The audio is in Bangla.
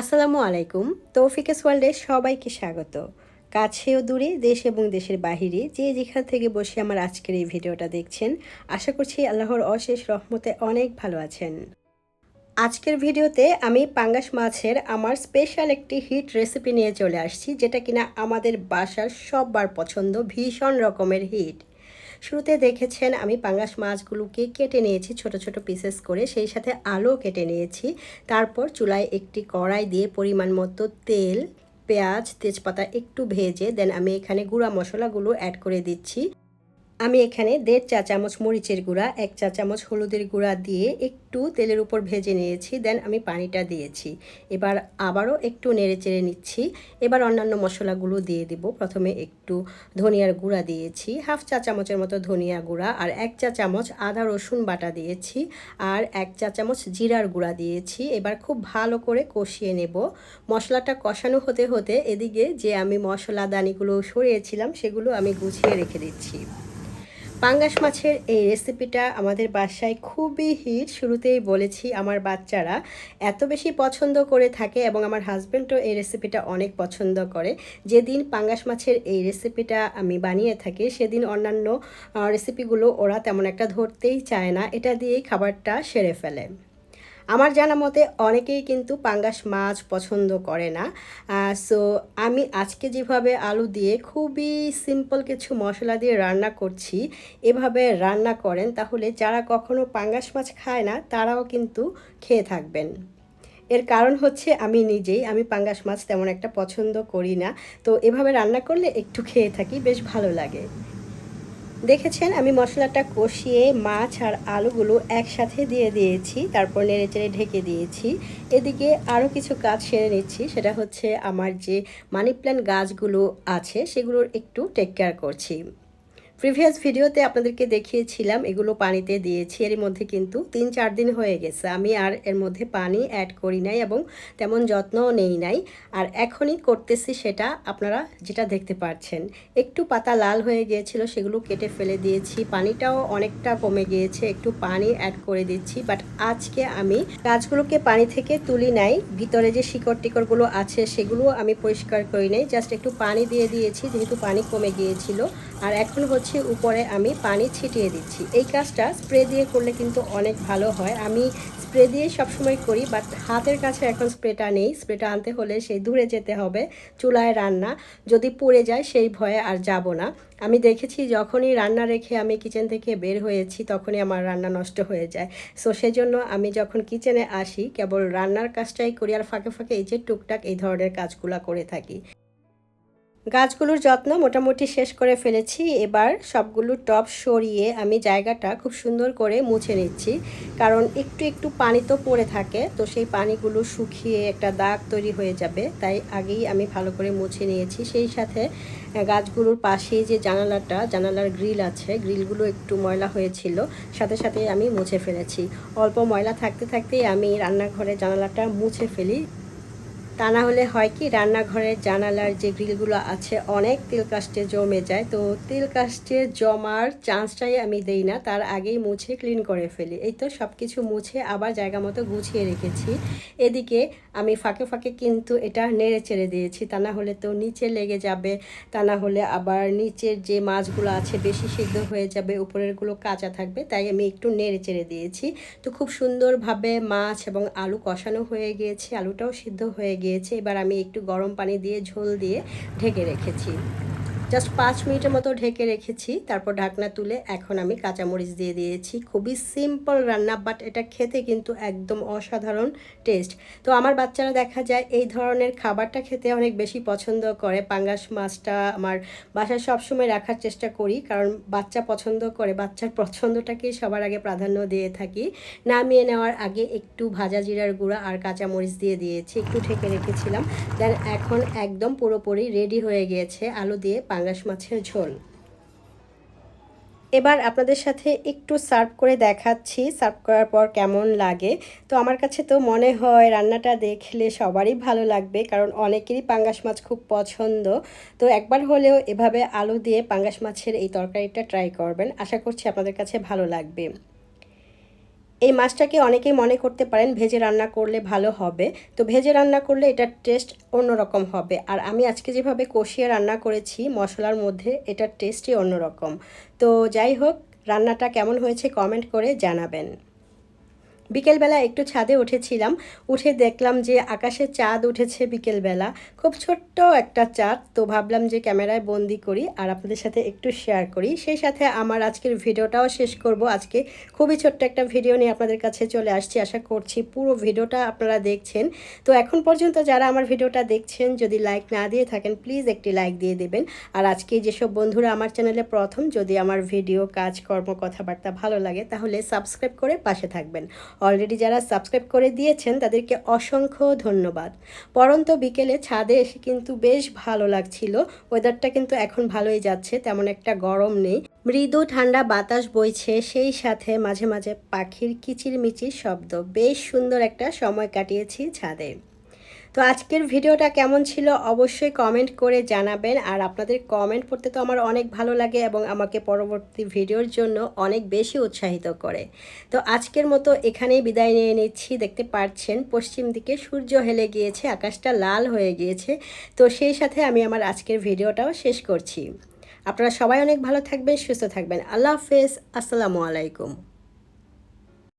আসসালামু আলাইকুম। তৌফিকাস ওয়ার্ল্ডে সবাইকে স্বাগত। কাছে ও দূরে দেশ এবং দেশের বাহিরে যে যেখান থেকে বসে আমার আজকের এই ভিডিওটা দেখছেন, আশা করছি আল্লাহর অশেষ রহমতে অনেক ভালো আছেন। আজকের ভিডিওতে আমি পাঙ্গাস মাছের আমার স্পেশাল একটি হিট রেসিপি নিয়ে চলে আসছি, যেটা কিনা আমাদের বাসার সববার পছন্দ ভীষণ রকমের হিট শুরুতে দেখেছেন আমি পাঙ্গাস মাছগুলোকে কেটে নিয়েছি, ছোট ছোট পিসেস করে, সেই সাথে আলু কেটে নিয়েছি। তারপর চুলায় একটি কড়াই দিয়ে পরিমাণ মতো তেল, পেঁয়াজ, তেজপাতা একটু ভেজে দেন আমি এখানে গুঁড়া মশলাগুলো অ্যাড করে দিচ্ছি। আমি এখানে দেড় চা চামচ মরিচের গুঁড়া, এক চা চামচ হলুদের গুঁড়া দিয়ে একটু তেলের উপর ভেজে নিয়েছি, দেন আমি পানিটা দিয়েছি। এবার আবারও একটু নেড়ে চেড়ে নিচ্ছি। এবার অন্যান্য মশলাগুলো দিয়ে দিব। প্রথমে একটু ধনিয়ার গুঁড়া দিয়েছি, হাফ চা চামচের মতো ধনিয়া গুঁড়া আর এক চা চামচ আদা রসুন বাটা দিয়েছি আর এক চা চামচ জিরার গুঁড়া দিয়েছি। এবার খুব ভালো করে কষিয়ে নেব। মশলাটা কষানো হতে হতে এদিকে যে আমি মশলা দানিগুলো সরিয়েছিলাম, সেগুলো আমি গুছিয়ে রেখে দিচ্ছি। পাঙ্গাস মাছের এই রেসিপিটা আমাদের বাসায় খুবই হিট শুরুতেই বলেছি আমার বাচ্চারা এত বেশি পছন্দ করে থাকে এবং আমার হাজব্যান্ডও এই রেসিপিটা অনেক পছন্দ করে। যেদিন পাঙ্গাস মাছের এই রেসিপিটা আমি বানিয়ে থাকি, সেদিন অন্যান্য রেসিপিগুলো ওরা তেমন একটা ধরতেই চায় না। এটা দিয়েই খাবারটা সেরে ফেলে। আমার জানা মতে অনেকেই কিন্তু পাঙ্গাস মাছ পছন্দ করে না। সো আমি আজকে যেভাবে আলু দিয়ে খুবই সিম্পল কিছু মশলা দিয়ে রান্না করছি, এভাবে রান্না করেন, তাহলে যারা কখনো পাঙ্গাস মাছ খায় না, তারাও কিন্তু খেয়ে থাকবেন। এর কারণ হচ্ছে আমি নিজেই, আমি পাঙ্গাস মাছ তেমন একটা পছন্দ করি না। তো এভাবে রান্না করলে একটু খেয়ে থাকি, বেশ ভালো লাগে। দেখেছেন, আমি মশলাটা কষিয়ে মাছ আর আলুগুলো একসাথে দিয়ে দিয়েছি, তারপর নেড়ে চেড়ে ঢেকে দিয়েছি। এদিকে আরও কিছু কাজ সেরে নিচ্ছি, সেটা হচ্ছে আমার যে মানি প্ল্যান্ট গাছগুলো আছে, সেগুলোর একটু টেক কেয়ার করছি। প্রিভিয়াস ভিডিওতে আপনাদেরকে দেখিয়েছিলাম, এগুলো পানিতে দিয়েছি। এর মধ্যে কিন্তু তিন চার দিন হয়ে গেছে। আমি আর এর মধ্যে পানি অ্যাড করি নাই এবং তেমন যত্নও নেই নাই। আর এখনই করতেছি সেটা আপনারা যেটা দেখতে পাচ্ছেন একটু পাতা লাল হয়ে গিয়েছিল, সেগুলো কেটে ফেলে দিয়েছি। পানিটাও অনেকটা কমে গিয়েছে। একটু পানি অ্যাড করে দিচ্ছি। বাট আজকে আমি গাছগুলোকে পানি থেকে তুলি নাই। ভিতরে যে শিকড় টিকড়গুলো আছে, সেগুলো আমি পরিষ্কার করি নাই। জাস্ট একটু পানি দিয়ে দিয়েছি, যেহেতু পানি কমে গিয়েছিল। আর এখন হচ্ছে উপরে আমি পানি ছিটিয়ে দিচ্ছি। এই কাজটা স্প্রে দিয়ে করলে কিন্তু অনেক ভালো হয়। আমি স্প্রে দিয়ে সবসময় করি, বাট হাতের কাছে এখন স্প্রেটা নেই। স্প্রেটা আনতে হলে সেই দূরে যেতে হবে, চুলায় রান্না। যদি পড়ে যায় সেই ভয়ে আর যাব না। আমি দেখেছি যখনই রান্না রেখে আমি কিচেন থেকে বের হয়েছি, তখনই আমার রান্না নষ্ট হয়ে যায়। সো সেজন্য আমি যখন কিচেনে আসি, কেবল রান্নার কাজটাই করি আর ফাঁকে ফাঁকে এই যে টুকটাক এই ধরনের কাজগুলো করে থাকি। গাছগুলোর যত্ন মোটামুটি শেষ করে ফেলেছি। এবার সবগুলো টপ সরিয়ে আমি জায়গাটা খুব সুন্দর করে মুছে নিচ্ছি। কারণ একটু একটু পানি তো পড়ে থাকে, তো সেই পানিগুলো শুকিয়ে একটা দাগ তৈরি হয়ে যাবে। তাই আগেই আমি ভালো করে মুছে নিয়েছি। সেই সাথে গাছগুলোর পাশেই যে জানালাটা, জানালার গ্রিল আছে, গ্রিলগুলো একটু ময়লা হয়েছিল, সাথে সাথে আমি মুছে ফেলেছি। অল্প ময়লা থাকতে থাকতেই আমি রান্নাঘরে জানালাটা মুছে ফেলি। তা না হলে হয় কি, রান্নাঘরের জানালার যে গ্রিলগুলো আছে, অনেক তেল কাস্টে জমে যায়। তো তেল কাস্টে জমার চান্সটাই আমি দেই না, তার আগেই মুছে ক্লিন করে ফেলি। এই তো সব কিছু মুছে আবার জায়গা মতো গুছিয়ে রেখেছি। এদিকে আমি ফাঁকে ফাঁকে কিন্তু এটা নেড়ে চেড়ে দিয়েছি, তা না হলে তো নিচে লেগে যাবে, তা না হলে আবার নিচের যে মাছগুলো আছে বেশি সিদ্ধ হয়ে যাবে, উপরেরগুলো কাঁচা থাকবে, তাই আমি একটু নেড়ে চেড়ে দিয়েছি। তো খুব সুন্দরভাবে মাছ এবং আলু কষানো হয়ে গিয়েছে, আলুটাও সিদ্ধ হয়ে গিয়েছে। গিয়েছে। এবার আমি একটু গরম পানি দিয়ে ঝোল দিয়ে ঢেকে রেখেছি। জাস্ট পাঁচ মিনিটের মতো ঢেকে রেখেছি, তারপর ঢাকনা তুলে এখন আমি কাঁচামরিচ দিয়ে দিয়েছি। খুবই সিম্পল রান্না বাট এটা খেতে কিন্তু একদম অসাধারণ টেস্ট তো আমার বাচ্চারা দেখা যায় এই ধরনের খাবারটা খেতে অনেক বেশি পছন্দ করে। পাঙ্গাস মাছটা আমার বাসায় সবসময় রাখার চেষ্টা করি, কারণ বাচ্চা পছন্দ করে, বাচ্চার পছন্দটাকেই সবার আগে প্রাধান্য দিয়ে থাকি। নামিয়ে নেওয়ার আগে একটু ভাজা জিরার গুঁড়া আর কাঁচামরিচ দিয়ে দিয়েছি, একটু ঢেকে রেখেছিলাম। দেন এখন একদম পুরোপুরি রেডি হয়ে গিয়েছে আলু দিয়ে পাঙ্গাস মাছের ঝোল। এবার আপনাদের সাথে একটু সার্ভ করে দেখাচ্ছি, সার্ভ করার পর কেমন লাগে। তো আমার কাছে তো মনে হয় রান্নাটা দেখলে সবারই ভালো লাগবে, কারণ অনেকেরই পাঙ্গাস মাছ খুব পছন্দ। তো একবার হলেও এভাবে আলু দিয়ে পাঙ্গাস মাছের এই তরকারিটা ট্রাই করবেন। আশা করছি আপনাদের কাছে ভালো লাগবে। এই মাছটাকে অনেকেই মনে করতে পারেন ভেজে রান্না করলে ভালো হবে। তো ভেজে রান্না করলে এটার টেস্ট অন্যরকম হবে। আর আমি আজকে যেভাবে কষিয়ে রান্না করেছি, মশলার মধ্যে এটার টেস্টই অন্যরকম। তো যাই হোক, রান্নাটা কেমন হয়েছে কমেন্ট করে জানাবেন। বিকেলবেলা একটু ছাদে উঠেছিলাম, উঠে দেখলাম যে আকাশে চাঁদ উঠেছে বিকেলবেলা। খুব ছোট্ট একটা চাঁদ, তো ভাবলাম যে ক্যামেরায় বন্দি করি আর আপনাদের সাথে একটু শেয়ার করি। সেই সাথে আমার আজকের ভিডিওটাও শেষ করব। আজকে খুবই ছোট্ট একটা ভিডিও নিয়ে আপনাদের কাছে চলে আসছি। আশা করছি পুরো ভিডিওটা আপনারা দেখছেন। তো এখন পর্যন্ত যারা আমার ভিডিওটা দেখছেন, যদি লাইক না দিয়ে থাকেন প্লিজ একটি লাইক দিয়ে দেবেন। আর আজকে যেসব বন্ধুরা আমার চ্যানেলে প্রথম, যদি আমার ভিডিও কাজকর্ম কথাবার্তা ভালো লাগে, তাহলে সাবস্ক্রাইব করে পাশে থাকবেন। অলরেডি যারা সাবস্ক্রাইব করে দিয়েছেন তাদেরকে অসংখ্য ধন্যবাদ। পরন্ত বিকেলে ছাদে এসে কিন্তু বেশ ভালো লাগছিল। ওয়েদারটা কিন্তু এখন ভালোই যাচ্ছে, তেমন একটা গরম নেই। মৃদু ঠান্ডা বাতাস বইছে, সেই সাথে মাঝে মাঝে পাখির কিচিরমিচির শব্দ। বেশ সুন্দর একটা সময় কাটিয়েছি ছাদে। তো আজকের ভিডিওটা কেমন ছিল অবশ্যই কমেন্ট করে জানাবেন। আর আপনাদের কমেন্ট পড়তে তো আমার অনেক ভালো লাগে এবং আমাকে পরবর্তী ভিডিওর জন্য অনেক বেশি উৎসাহিত করে। তো আজকের মতো এখানেই বিদায় নিয়ে নিচ্ছি। দেখতে পাচ্ছেন পশ্চিম দিকে সূর্য হেলে গিয়েছে, আকাশটা লাল হয়ে গিয়েছে। তো সেই সাথে আমি আমার আজকের ভিডিওটাও শেষ করছি। আপনারা সবাই অনেক ভালো থাকবেন, সুস্থ থাকবেন। আল্লাহ হাফেজ। আসসালামু আলাইকুম।